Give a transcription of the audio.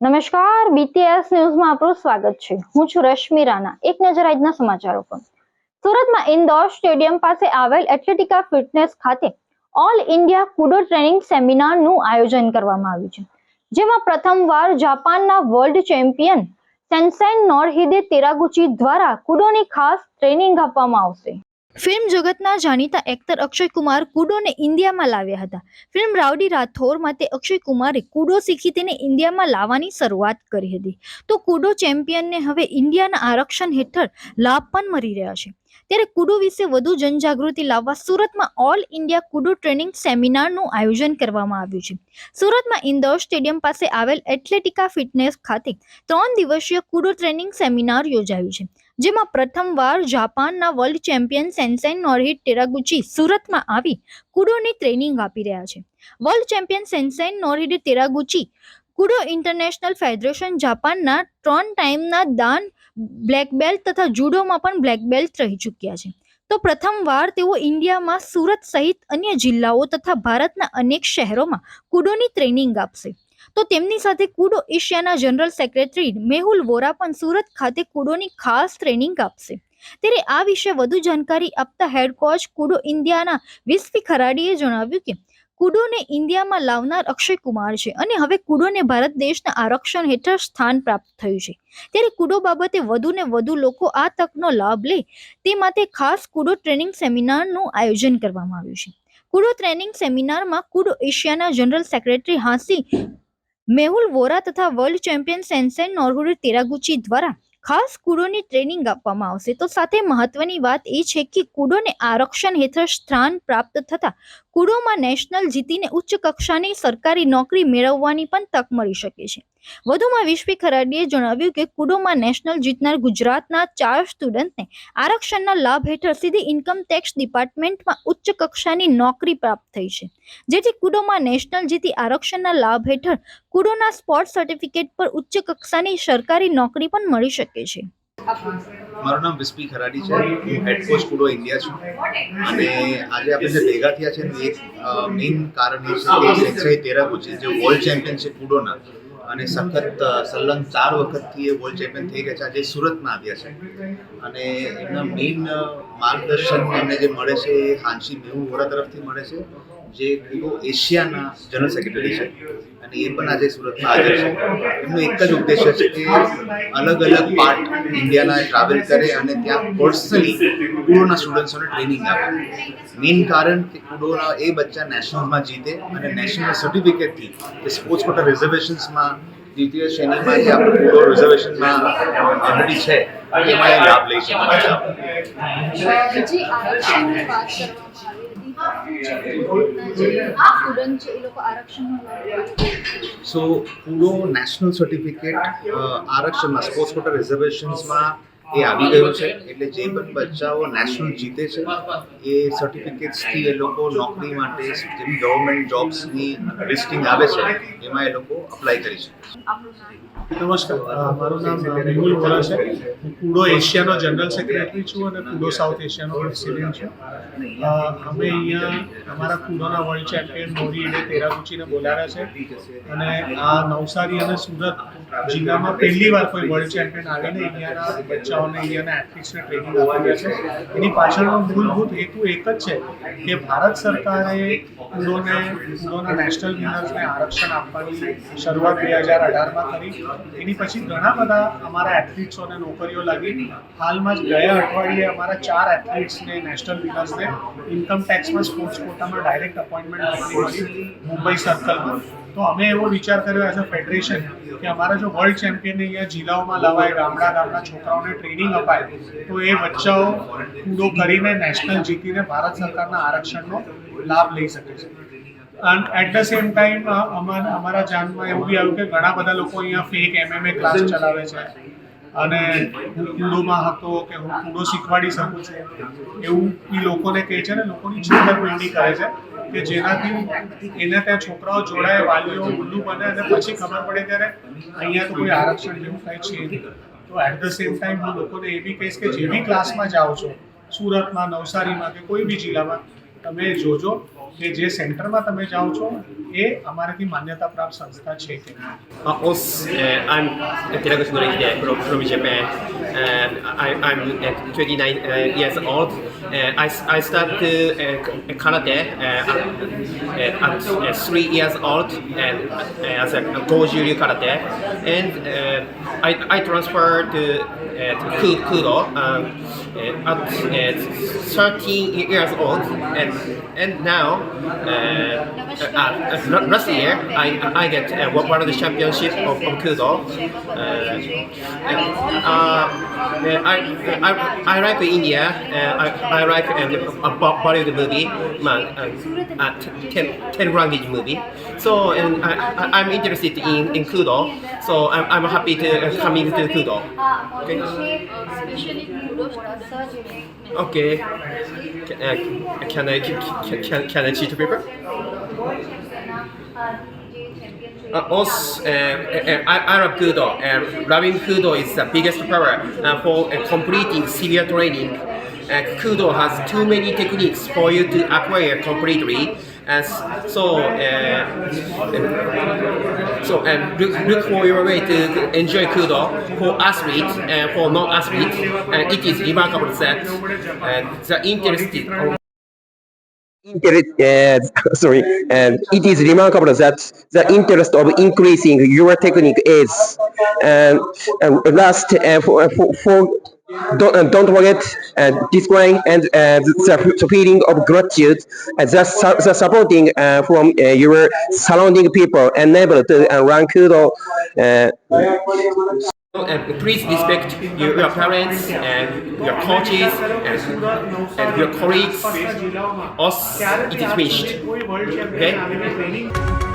નમસ્કાર બીટીએસ ન્યૂઝમાં આપનું સ્વાગત છે. હું છું રશ્મિ રાણા. એક નજર આજના સમાચારો પર. સુરતમાં ઇન્દોર સ્ટેડિયમ પાસે આવેલ એથ્લેટિકા ફિટનેસ ખાતે ઓલ ઇન્ડિયા કુડો ટ્રેનિંગ સેમિનારનું આયોજન કરવામાં આવ્યું છે, જેમાં પ્રથમવાર જાપાનના વર્લ્ડ ચેમ્પિયન સેન્સેન નોરહિદે તેરાગુચી દ્વારા કુડોની ખાસ ટ્રેનિંગ આપવામાં આવશે. ફિલ્મ જગતના જાણીતા એક્ટર અક્ષય કુમાર કુડોને ઇન્ડિયામાં લાવ્યા હતા. ફિલ્મ રાવડી રાઠોર માટે અક્ષય કુમારે કુડો શીખી તેને ઇન્ડિયામાં લાવવાની શરૂઆત કરી હતી. તો કુડો ચેમ્પિયનને હવે ઇન્ડિયાના આરક્ષણ હેઠળ લાભ પણ મળી રહ્યા છે. ત્યારે કુડો વિશે વધુ જનજાગૃતિ લાવવા સુરતમાં ઓલ ઇન્ડિયા કુડો ટ્રેનિંગ સેમિનારનું આયોજન કરવામાં આવ્યું છે. સુરતમાં ઇન્દોર સ્ટેડિયમ પાસે આવેલ એથ્લેટિકા ફિટનેસ ખાતે ત્રણ દિવસીય કુડો ટ્રેનિંગ સેમિનાર યોજાયું છે, જેમાં પ્રથમવાર જાપાનના વર્લ્ડ ચેમ્પિયન સેન્સેન નોરહિટ ટેરાગુચી સુરતમાં આવી કુડોની ટ્રેનિંગ આપી રહ્યા છે. World champion Sensei Norihito Teraguchi Kudo international federation જાપાનના ત્રણ ટાઈમના દાન બ્લેક બેલ્ટ તથા જુડોમાં પણ બ્લેક બેલ્ટ રહી ચૂક્યા છે. તો પ્રથમવાર તેઓ ઇન્ડિયામાં સુરત સહિત અન્ય જિલ્લાઓ તથા ભારતના અનેક શહેરોમાં કુડોની ટ્રેનિંગ આપશે. તો તેમની સાથે કુડો એશિયાના જનરલ સેક્રેટરી મેહુલ વોરા પણ સુરત ખાતે કુડોની ખાસ ટ્રેનિંગ આપશે. ત્યારે આ વિશે વધુ જાણકારી આપતા હેડ કોચ કુડો ઇન્ડિયાના વિસ્ફી ખરાડીએ જણાવ્યું કે કુડોને ઇન્ડિયામાં લાવનાર અક્ષય કુમાર છે અને હવે કુડોને ભારત દેશના આરક્ષણ હેઠળ સ્થાન પ્રાપ્ત થયું છે. ત્યારે કુડો બાબતે વધુ ને વધુ લોકો આ તકનો લાભ લે તે માટે ખાસ કુડો ટ્રેનિંગ સેમિનારનું આયોજન કરવામાં આવ્યું છે. કુડો ટ્રેનિંગ સેમિનારમાં કુડો એશિયાના general secretary Hanshi Mehul Vora તથા વર્લ્ડ ચેમ્પિયન સેન્સેન નોરહુરી તેરાગુચી દ્વારા ખાસ કુડોની ટ્રેનિંગ આપવામાં આવશે. તો સાથે મહત્વની વાત એ છે કે કુડોને આરક્ષણ હેઠળ સ્થાન પ્રાપ્ત થતા કુડોમાં નેશનલ જીતીને ઉચ્ચ કક્ષાની સરકારી નોકરી મેળવવાની પણ તક મળી શકે છે. વધુમાં વિશ્વી ખરાડીએ જણાવ્યું કે કુડોમાં નેશનલ જીતનાર ગુજરાતના ચાર સ્ટુડન્ટને આરક્ષણના લાભ હેઠળ સીધી ઇન્કમ ટેક્સ ડિપાર્ટમેન્ટમાં ઉચ્ચ કક્ષાની નોકરી પ્રાપ્ત થઈ છે. જેથી કુડોમાં નેશનલ જીતી આરક્ષણના લાભ હેઠળ કુડોના સ્પોર્ટ સર્ટિફિકેટ પર ઉચ્ચ કક્ષાની સરકારી નોકરી પણ મળી શકે છે. મારું નામ વિસ્પી ખરાડી છે. હું હેડ કોચ કુડો ઇન્ડિયા છું. અને આજે આપણે જે ભેગા થયા છે ને એક મેઇન કારણ એ છે કે સેન્સાઈ છે જે વર્લ્ડ ચેમ્પિયન છે કુડોના અને સખત સલંગ ચાર વખતથી એ વર્લ્ડ ચેમ્પિયન થઈ ગયા છે. આજે સુરતમાં આવ્યા છે. અને એમના મેઇન માર્ગદર્શન એમને જે મળે છે એ હાંસી મેહુ વોરા તરફથી મળે છે. જે કુડો એશિયાના જનરલ સેક્રેટરી છે અને એ પણ આજે સુરતમાં હાજર છે. એમનો એક જ ઉદ્દેશ્ય છે કે અલગ અલગ પાર્ટ ઇન્ડિયાના ટ્રાવેલ કરે અને ત્યાં પર્સનલી કુડોના સ્ટુડન્ટ્સોને ટ્રેનિંગ આપે. મેઇન કારણ કે કુડોના એ બચ્ચા નેશનલમાં જીતે અને નેશનલ સર્ટિફિકેટથી કે સ્પોર્ટ્સ કોટા રિઝર્વેશન્સમાં દ્વિતીય શ્રેણીમાં જે આપણે કુડો રિઝર્વેશનમાં ઓલરેડી છે, એમાં લાભ લઈ શકે છે. સો પૂરો નેશનલ સર્ટિફિકેટ આરક્ષણમાં સ્પોર્ટ્સ કોટા રિઝર્વેશન્સમાં એ આવી ગયું છે. એટલે જે પણ બચ્ચાઓ નેશનલ જીતે છે એ સર્ટિફિકેટ્સથી એ લોકો નોકરી માટે જેવી ગવર્મેન્ટ જોબ્સની લિસ્ટિંગ આવે છે એમાં એ લોકો અપ્લાય કરી શકે નમસ્કાર. મારું નામ મેહુલ વોરા છે. હું કુડો એશિયાનો જનરલ સેક્રેટરી છું અને કુડો સાઉથ એશિયાનો પ્રેસિડેન્ટ છું. અમે અહીંયા અમારા કુડોના વર્લ્ડ ચેમ્પિયન મોરી અને તેરાગુચીને બોલાવ્યા છે. અને આ નવસારી અને સુરત જિલ્લામાં પહેલી વાર કોઈ વર્લ્ડ ચેમ્પિયન આવીને ઇન્ડિયાના બચ્ચાઓને ઇન્ડિયાના એથ્લીટ્સને ટ્રેનિંગ આપી રહ્યા છે. એની પાછળનો મૂળભૂત હેતુ એક જ છે કે ભારત સરકારે કુડોને કુડોના નેશનલ વિનર્સને આરક્ષણ આપવાની શરૂઆત બે હજાર અઢારમાં કરી. એની પછી ઘણા બધા અમારા એથ્લીટ્સોને નોકરીઓ લાગી. હાલમાં જ ગયા અઠવાડિયે અમારા ચાર એથ્લીટ્સને નેશનલ વિનર્સને ઇન્કમ ટેક્સમાં સ્પોર્ટ્સ કોટામાં ડાયરેક્ટ અપોઇન્ટમેન્ટ મળી મુંબઈ સર્કલમાં તો અમે એવો વિચાર કર્યો એઝ અ ફેડરેશન કે અમારા જો વર્લ્ડ ચેમ્પિયનને અહીંયા જિલ્લાઓમાં લાવાય, ગામડા ગામના છોકરાઓને ટ્રેનિંગ અપાય, તો એ બચ્ચાઓ કૂદો કરીને નેશનલ જીતીને ભારત સરકારના આરક્ષણનો લાભ લઈ શકે છે. અને એટ ધ સેમ ટાઈમ અમારા અમારા જાનમાં એવું બી આવ્યું કે ઘણા બધા લોકો અહીંયા ફેક એમએમએ ક્લાસ ચલાવે છે. અને હું કુંડોમાં હતો કે હું કુંડો શીખવાડી શકું છું. એવું એ લોકોને કહે છે ને, લોકોની છેતરપિંડી કરે છે કે જેનાથી એને ત્યાં છોકરાઓ જોડાય, વાલીઓ ઉલ્લુ બને અને પછી ખબર પડે ત્યારે અહીંયા તો કોઈ આરક્ષણ જેવું કંઈ છે તો એટ ધ સેમ ટાઈમ હું લોકોને એ બી કહીશ કે જે બી ક્લાસમાં જાઓ છો, સુરતમાં, નવસારીમાં કે કોઈ બી જિલ્લામાં, તમે જોજો કે જે સેન્ટરમાં તમે જાઓ છો એ અમારાથી માન્યતા પ્રાપ્ત સંસ્થા છે કે Uh, uh, I'm Teraguchi Norihide from, from Japan. And I, I'm uh, 29 uh, years old. Uh, I, I started uh, karate uh, at, at uh, three years old and uh, as a Goju-ryu karate. And uh, I, I transferred to, uh, Kudo um, uh, at uh, 13 years old. And, and now, uh, uh, uh, last year, I, I get uh, one of the championship of, of Kudo. Uh, uh, I, I, I like India. Uh, I, I like uh, a Bo- Bollywood movie, man, uh, uh, language movie. So and I, I'm interested in, in Kudo. So I'm, I'm happy to uh, coming to Kudo. Okay. Okay. Can, uh, can I can, can, can I cheat paper? Uh, also, uh, uh, I, I love Kudo. Uh, loving Kudo is the biggest power uh, for uh, completing severe training. Uh, Kudo has too many techniques for you to acquire completely. As so, uh, so um, look, look for your way to enjoy Kudo for athletes and for non-athletes. And it is remarkable that uh, the Interest, uh, sorry, and it is remarkable that the interest of increasing your technique is. And, and last, uh, for, for, for don't, uh, don't forget uh, displaying and uh, the, feeling of gratitude, uh, the, su- the supporting uh, from uh, your surrounding people enable to uh, run kudo. Uh, and please respect your, your parents and your coaches and, and your colleagues. Us, it is finished. કોઈ